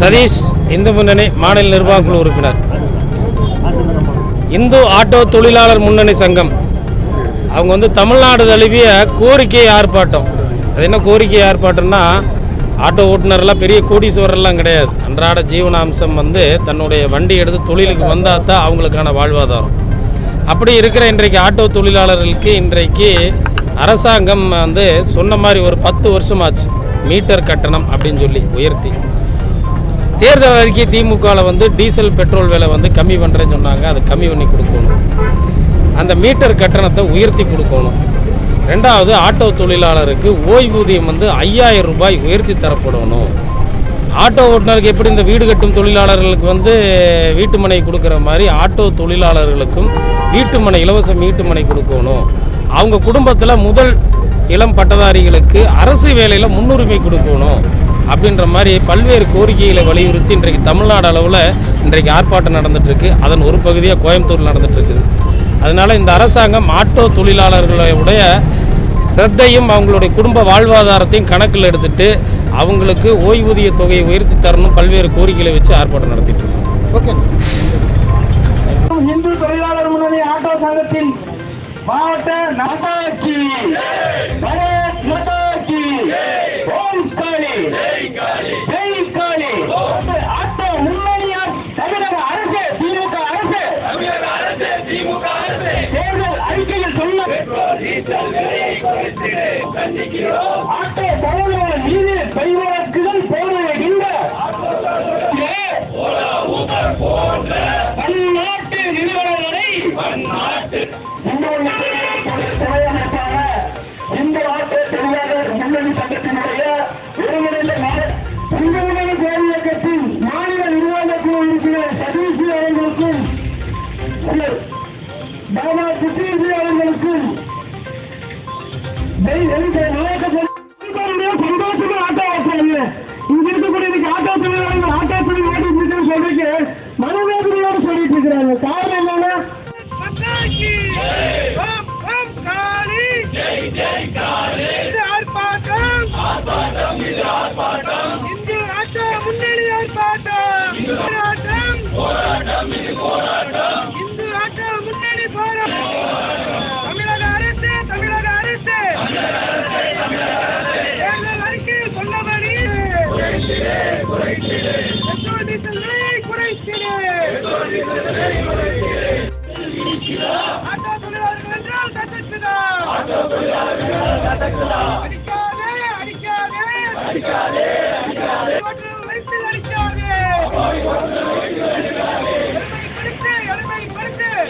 சதீஷ் இந்து முன்னணி மாநில நிர்வாக குழு உறுப்பினர். இந்து ஆட்டோ தொழிலாளர் முன்னணி சங்கம். அவங்க வந்து தமிழ்நாடு தழுவிய கோரிக்கை ஆர்ப்பாட்டம். அது என்ன கோரிக்கை ஆர்ப்பாட்டம்னா ஆட்டோ ஓட்டுநர்லாம் பெரிய கோடீஸ்வரர்லாம் கிடையாது. அன்றாட ஜீவனாம்சம் வந்து தன்னுடைய வண்டி எடுத்து தொழிலுக்கு வந்தால் தான் அவங்களுக்கான வாழ்வாதாரம். அப்படி இருக்கிற இன்றைக்கு ஆட்டோ தொழிலாளர்களுக்கு இன்றைக்கு அரசாங்கம் வந்து சொன்ன மாதிரி ஒரு பத்து வருஷமாச்சு. மீட்டர் கட்டணம் அப்படின்னு சொல்லி உயர்த்தி. தேர்தல் அறிக்கை திமுகவில் வந்து டீசல் பெட்ரோல் விலை வந்து கம்மி பண்ணுறேன்னு சொன்னாங்க. அதை கம்மி பண்ணி கொடுக்கணும். அந்த மீட்டர் கட்டணத்தை உயர்த்தி கொடுக்கணும். ரெண்டாவது ஆட்டோ தொழிலாளருக்கு ஓய்வூதியம் வந்து ஐயாயிரம் ரூபாய் உயர்த்தி தரப்படணும். ஆட்டோ ஓட்டுநருக்கு எப்படி இந்த வீடு கட்டும் தொழிலாளர்களுக்கு வந்து வீட்டுமனை கொடுக்குற மாதிரி ஆட்டோ தொழிலாளர்களுக்கும் வீட்டுமனை இலவச வீட்டுமனை கொடுக்கணும். அவங்க குடும்பத்தில் முதல் இளம் பட்டதாரிகளுக்கு அரசு வேலையில் முன்னுரிமை கொடுக்கணும் அப்படின்ற மாதிரி பல்வேறு கோரிக்கைகளை வலியுறுத்தி இன்றைக்கு தமிழ்நாடு அளவில் இன்றைக்கு ஆர்ப்பாட்டம் நடந்துட்டுருக்கு. அதன் ஒரு பகுதியாக கோயம்புத்தூர் நடந்துகிட்ருக்குது அதனால் அதனால இந்த அரசாங்கம் ஆட்டோ தொழிலாளர்களுடைய சிரத்தையும் அவங்களுடைய குடும்ப வாழ்வாதாரத்தையும் கணக்கில் எடுத்துட்டு அவங்களுக்கு ஓய்வூதிய தொகையை உயர்த்தி தரணும் பல்வேறு கோரிக்கைகளை வச்சு ஆர்ப்பாட்டம் நடத்திட்டு இருக்கோம் ஓகே. இந்து தொழிலாளர் முன்னணி ஆட்டோ சங்கத்தின் மாவட்ட நாட்டாட்சி பரத் நாட்டாட்சி ஓம் காளி. ஜெய் காளி. ஆட்டோ முன்னணியார் தமிழக அரசு திமுக அரசு. தேர்தல் அறிக்கையில் சொன்ன ஆட்டோ தொழிலாளர் மீது பைவழக்குகள் போடுகின்ற. பன்னாட்டு நிறுவனங்களை தலையமைப்பாக அவர்களுக்கும் பாபா சார், சந்தோஷமா ஆட்டோ ஓட்டுறாங்க. இங்க இருக்கக்கூடிய ஆட்டோ தொழிலாளர்கள் ஆட்டோ தொழில் ஓட்டிட்டு இருக்குன்னு மனவேதனையோடு சொல்லிட்டு இருக்கிறாங்க காரணம் என்னன்னா ஆர்ப்பாட்டம் ஆர்ப்பாட்டம் போராட்டம் இது போராட்டம் இந்து ஆட்டோ முன்னணி போராட்டம் தமிழக அரசு தமிழக அரசு தேர்தல் சொன்னபடி ஆட்டோ தொழிலாளர்கள் அடிக்காதே, அடிக்காதே. அடிக்காதே.